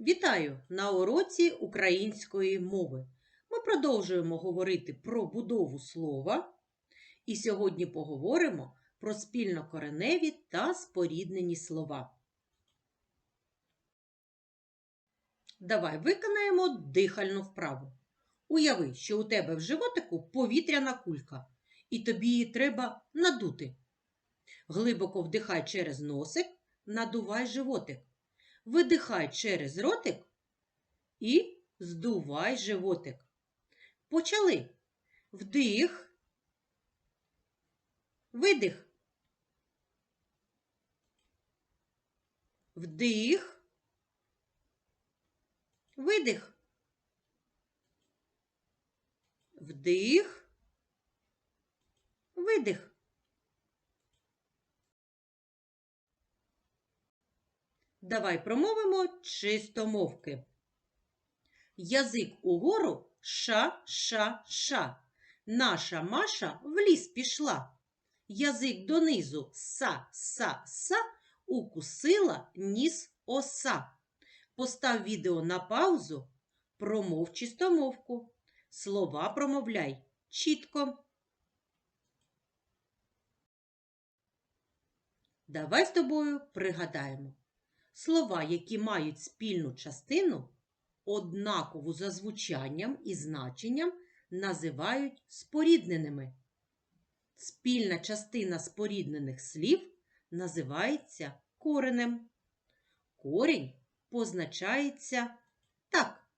Вітаю на уроці української мови. Ми продовжуємо говорити про будову слова. І сьогодні поговоримо про спільнокореневі та споріднені слова. Давай виконаємо дихальну вправу. Уяви, що у тебе в животику повітряна кулька, і тобі її треба надути. Глибоко вдихай через носик, надувай животик. Видихай через ротик і здувай животик. Почали. Вдих. Видих. Вдих. Видих. Вдих. Видих. Давай промовимо чистомовки. Язик угору ша-ша-ша. Наша Маша в ліс пішла. Язик донизу са-са-са, укусила ніс оса. Постав відео на паузу, промов чистомовку. Слова промовляй чітко. Давай з тобою пригадаємо. Слова, які мають спільну частину, однакову за звучанням і значенням, називають спорідненими. Спільна частина споріднених слів називається коренем. Корінь позначається так,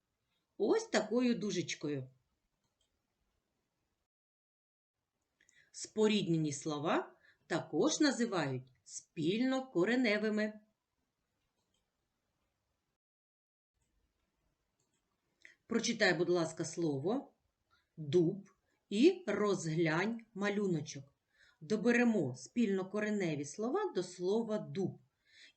ось такою дужечкою. Споріднені слова також називають спільнокореневими. Прочитай, будь ласка, слово дуб і розглянь малюночок. Доберемо спільнокореневі слова до слова дуб.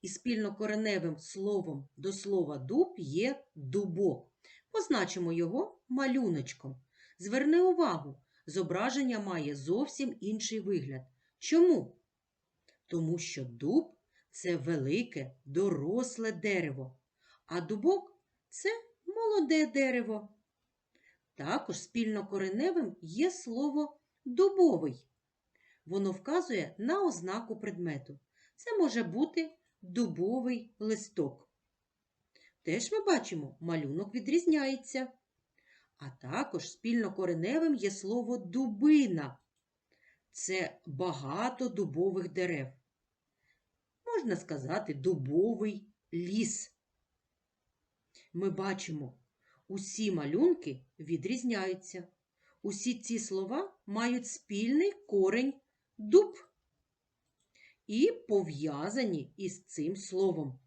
І спільнокореневим словом до слова дуб є дубок. Позначимо його малюночком. Зверни увагу, зображення має зовсім інший вигляд. Чому? Тому що дуб це велике, доросле дерево, а дубок це молоде дерево. Також спільнокореневим є слово дубовий. Воно вказує на ознаку предмету. Це може бути дубовий листок. Теж ми бачимо, малюнок відрізняється. А також спільнокореневим є слово дубина. Це багато дубових дерев. Можна сказати, дубовий ліс. Ми бачимо, усі малюнки відрізняються. Усі ці слова мають спільний корень дуб і пов'язані із цим словом,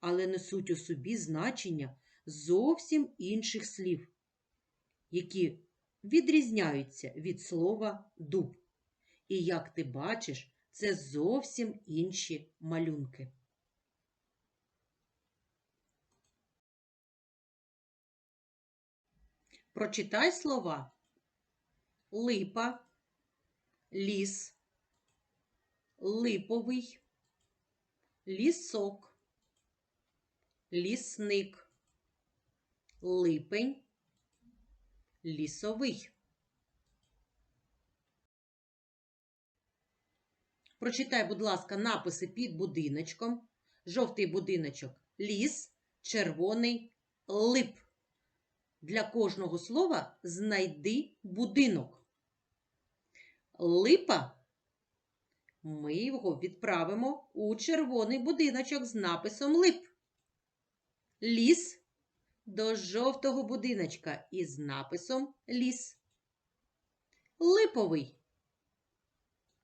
але несуть у собі значення зовсім інших слів, які відрізняються від слова дуб. І як ти бачиш, це зовсім інші малюнки. Прочитай слова. Липа, ліс, липовий, лісок, лісник, липень, лісовий. Прочитай, будь ласка, написи під будиночком. Жовтий будиночок. Ліс, червоний. Лип. Для кожного слова знайди будинок. Липа. Ми його відправимо у червоний будиночок з написом лип. Ліс до жовтого будиночка із написом ліс. Липовий.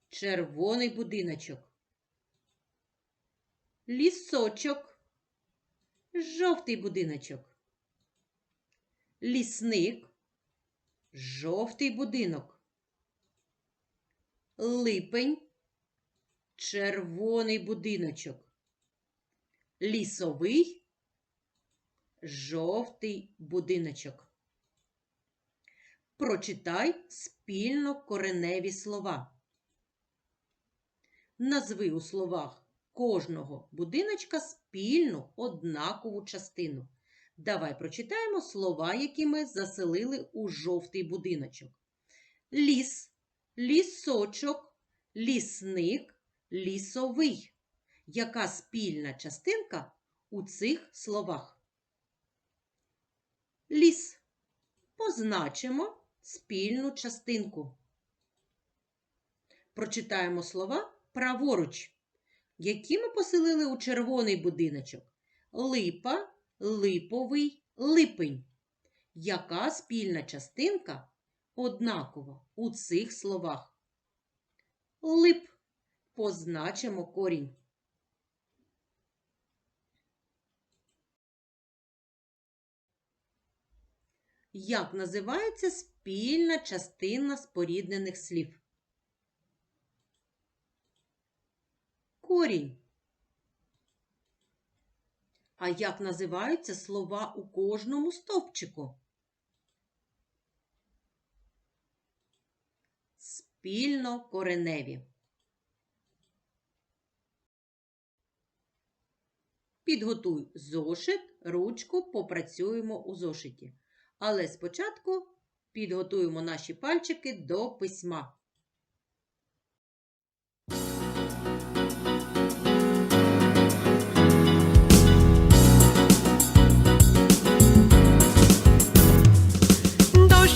Червоний будиночок. Лісочок. Жовтий будиночок лісник, жовтий будинок, липень, червоний будиночок, лісовий, жовтий будиночок. Прочитай спільно кореневі слова. Назви у словах кожного будиночка спільну однакову частину. Давай прочитаємо слова, які ми заселили у жовтий будиночок. Ліс, лісочок, лісник, лісовий. Яка спільна частинка у цих словах? Ліс. Позначимо спільну частинку. Прочитаємо слова праворуч, які ми поселили у червоний будиночок. Липа, липовий, липень. Яка спільна частинка однакова у цих словах? Лип. Позначимо корінь. Як називається спільна частина споріднених слів? Корінь. А як називаються слова у кожному стовпчику? Спільно кореневі. Підготуй зошит, ручку, попрацюємо у зошиті. Але спочатку підготуємо наші пальчики до письма.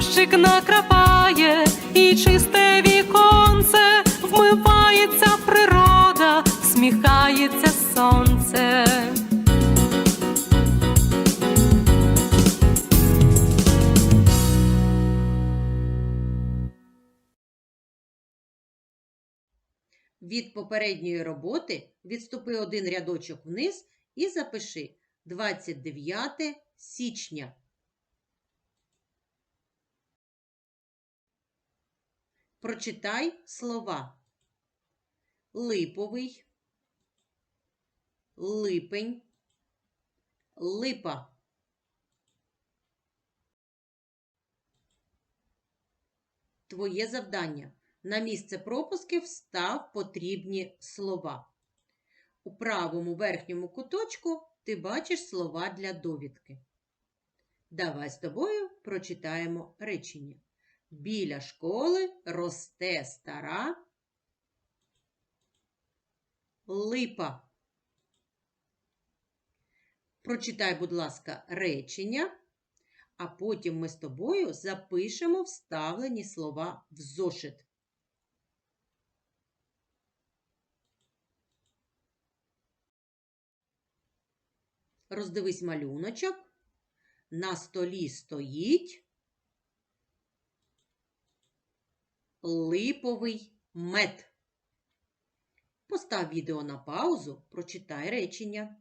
Дощик накрапає і чисте віконце, вмивається природа, сміхається сонце. Від попередньої роботи відступи один рядочок вниз і запиши 29 січня. Прочитай слова. Липовий, липень, липа. Твоє завдання. На місце пропусків став потрібні слова. У правому верхньому куточку ти бачиш слова для довідки. Давай з тобою прочитаємо речення. Біля школи росте стара липа. Прочитай, будь ласка, речення, а потім ми з тобою запишемо вставлені слова в зошит. Роздивись малюночок. На столі стоїть липовий мед. Постав відео на паузу, прочитай речення.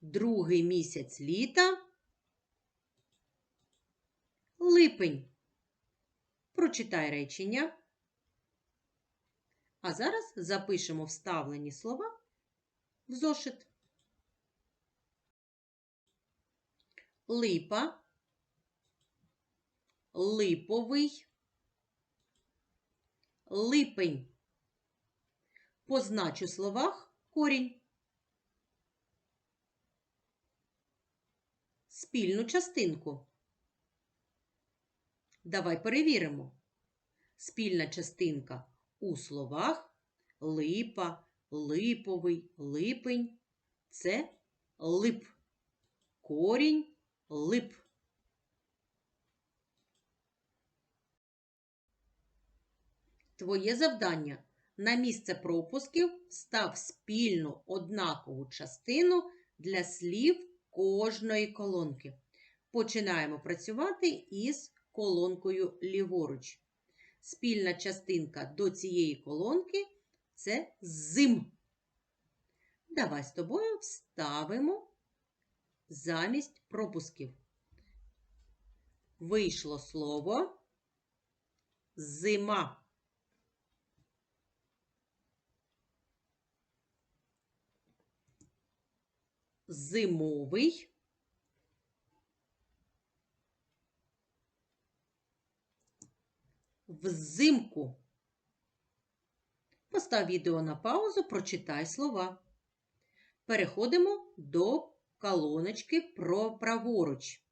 Другий місяць літа. Липень. Прочитай речення. А зараз запишемо вставлені слова в зошит. Липа, липовий, липень. Позначу словах корінь. Спільну частинку. Давай перевіримо. Спільна частинка у словах липа, липовий, липень це лип. Корінь лип. Твоє завдання на місце пропусків став спільну однакову частину для слів кожної колонки. Починаємо працювати із колонкою ліворуч. Спільна частинка до цієї колонки це зим. Давай з тобою вставимо замість пропусків. Вийшло слово зима. Зимовий. Взимку. Постав відео на паузу, прочитай слова. Переходимо до колоночки про праворуч.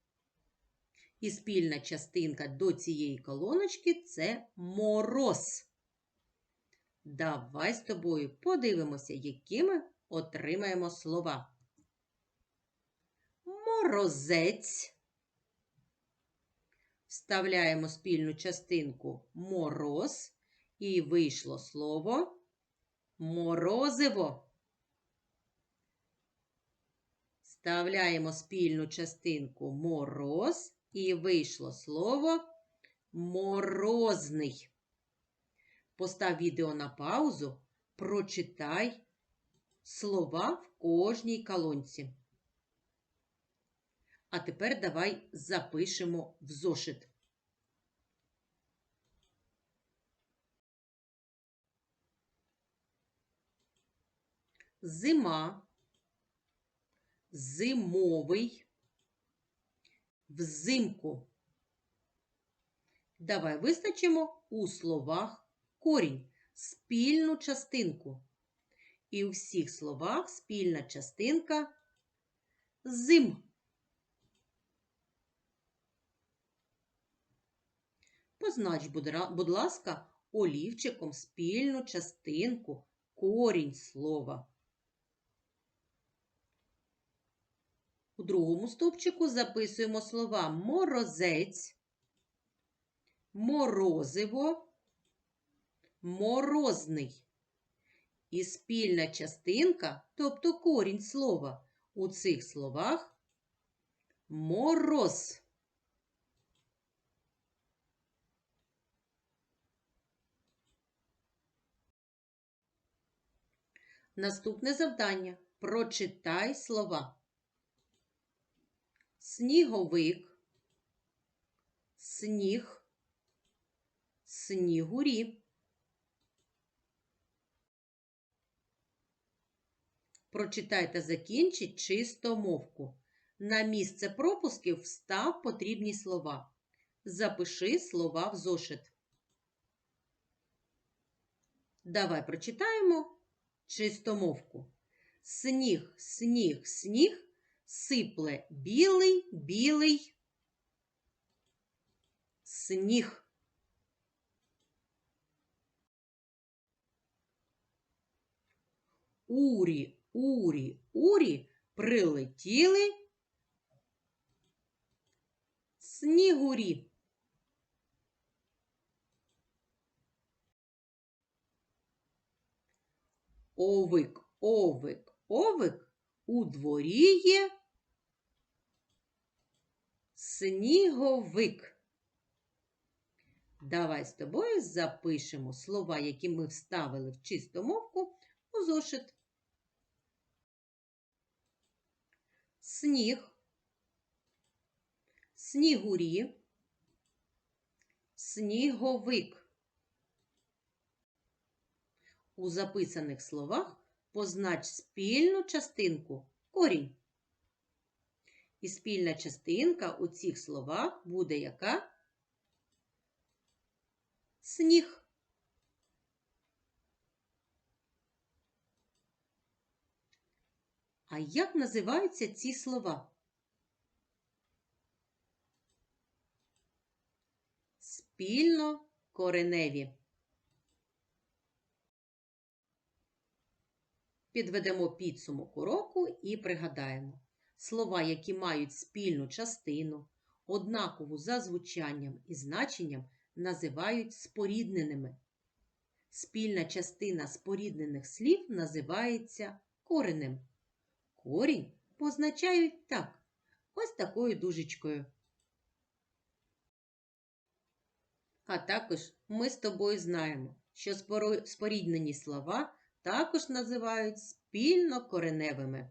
І спільна частинка до цієї колоночки це мороз. Давай з тобою подивимося, які ми отримаємо слова. Морозець. Вставляємо спільну частинку мороз і вийшло слово морозиво. Вставляємо спільну частинку мороз і вийшло слово морозний. Постав відео на паузу, прочитай слова в кожній колонці. А тепер давай запишемо в зошит. Зима, зимовий, взимку. Давай визначимо у словах корінь, спільну частинку. І у всіх словах спільна частинка зим. Познач, будь ласка, олівчиком спільну частинку, корінь слова. У другому стовпчику записуємо слова морозець, морозиво, морозний. І спільна частинка, тобто корінь слова, у цих словах мороз. Наступне завдання. Прочитай слова. Сніговик, сніг, снігурі. Прочитай та закінчіть чистомовку. На місце пропусків встав потрібні слова. Запиши слова в зошит. Давай прочитаємо чистомовку. Сніг, сніг, сніг, сипле білий, білий сніг. Урі, урі, урі прилетіли снігурі. Овик, овик, овик у дворі є сніговик. Давай з тобою запишемо слова, які ми вставили в чистомовку у зошит. Сніг, снігурі, сніговик. У записаних словах познач спільну частинку корінь. І спільна частинка у цих словах буде яка? Сніг. А як називаються ці слова? Спільно кореневі. Підведемо підсумок уроку і пригадаємо. Слова, які мають спільну частину, однакову за звучанням і значенням, називають спорідненими. Спільна частина споріднених слів називається коренем. Корінь позначають так, ось такою дужечкою. А також ми з тобою знаємо, що споріднені слова також називають спільнокореневими.